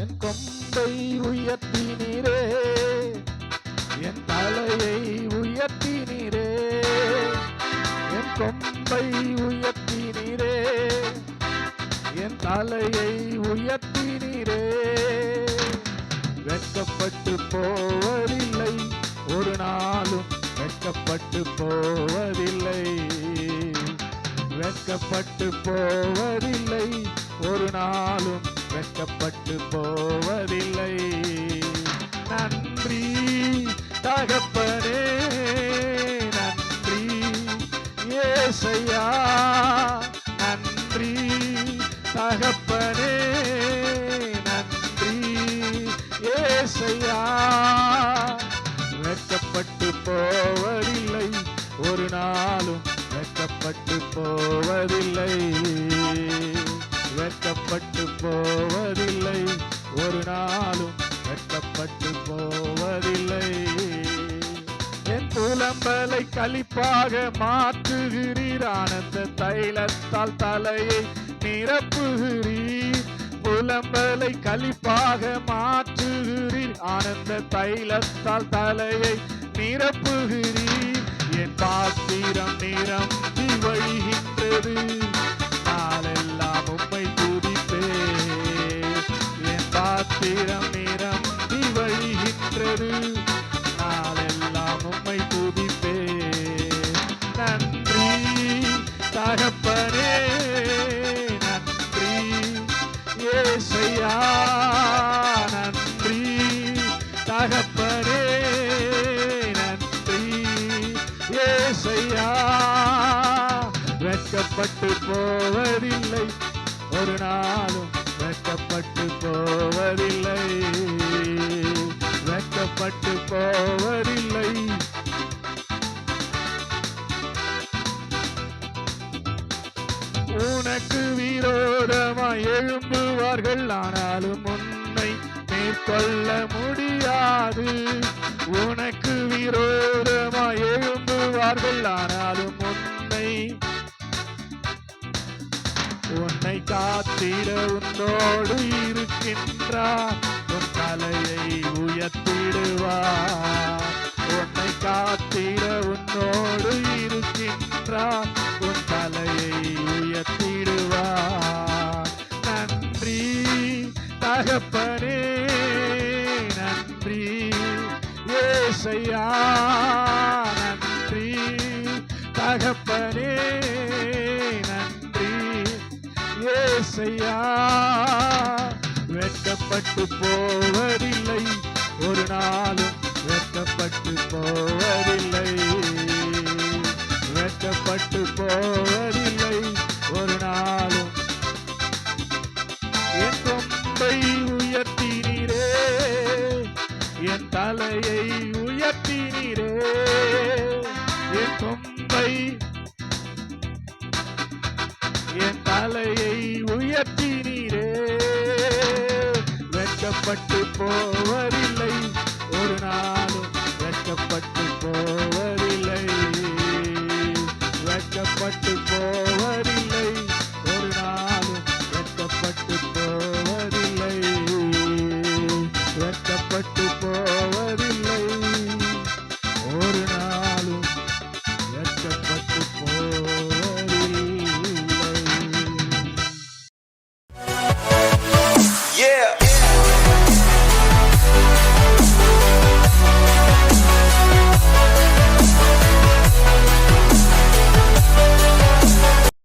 என் கொம்பை உயர்த்தினீரே. என் தலையை உயர்த்தினீரே. என் கொம்பை உயர்த்தினீரே. என் தலையை உயர்த்தினீரே. வெட்கப்பட்டு போவதில்லை. ஒரு நாளும் வெட்கப்பட்டு போவதில்லை. வெட்கப்பட்டு போவதில்லை. ஒரு நாளும் வெக்கப்பட்டு போவதில்லை. நன்றி தகப்பனே நன்றி. ஏசையா நன்றி. தகப்பனே நன்றி. ஏசையா வெக்கப்பட்டு போவதில்லை. ஒரு நாளும் வெக்கப்பட்டு போவதில்லை. வெட்கப்பட்டு போவதில்லை. ஒரு நாளும் வெட்கப்பட்டு போவதில்லை. என் புலம்பலை களிப்பாக மாற்றுகிறீர். ஆனந்த தைலத்தால் தலையை நிரப்புகிறீர். புலம்பலை களிப்பாக மாற்றுகிறீர். ஆனந்த தைலத்தால் தலையை நிரப்புகிறீர். என் பாத்திரம் நிரம்பி வழிகின்றது. நாளெல்லாம் உம்மை வெட்கப்பட்டு போவதில்லை. ஒரு நாளும் வெட்கப்பட்டு போவதில்லை. வெட்கப்பட்டு போவதில்லை. உனக்கு விரோதமாய் எழும்புவார்கள். ஆனாலும் உன்னை மேற்கொள்ள முடியாது. உனக்கு விரோதமாய் எழும்புவார்கள். ஆனாலும் காத்திட உன்னோடு இருக்கின்றார். உன் தலையை உயர்த்திடுவார். உன்னை காத்திட உன்னோடு இருக்கின்றார். உன் தலையை உயர்த்திடுவார். நன்றி தகப்பனே நன்றி. ஏசையா நன்றி தகப்பனே. ஏசையா வெட்டப்பட்டு போவதில்லை. ஒரு நாளும் வெட்டப்பட்டு போவதில்லை. வெட்டப்பட்டு போவதில்லை. ஒரு நாளும் என் கொம்பை உயர்த்தினீரே. என் தலையை உயர்த்தினீரே. என் கொம்பை என் தலையை உயர்த்தினீரே. வெட்கப்பட்டு போவதில்லை. ஒரு நாளும்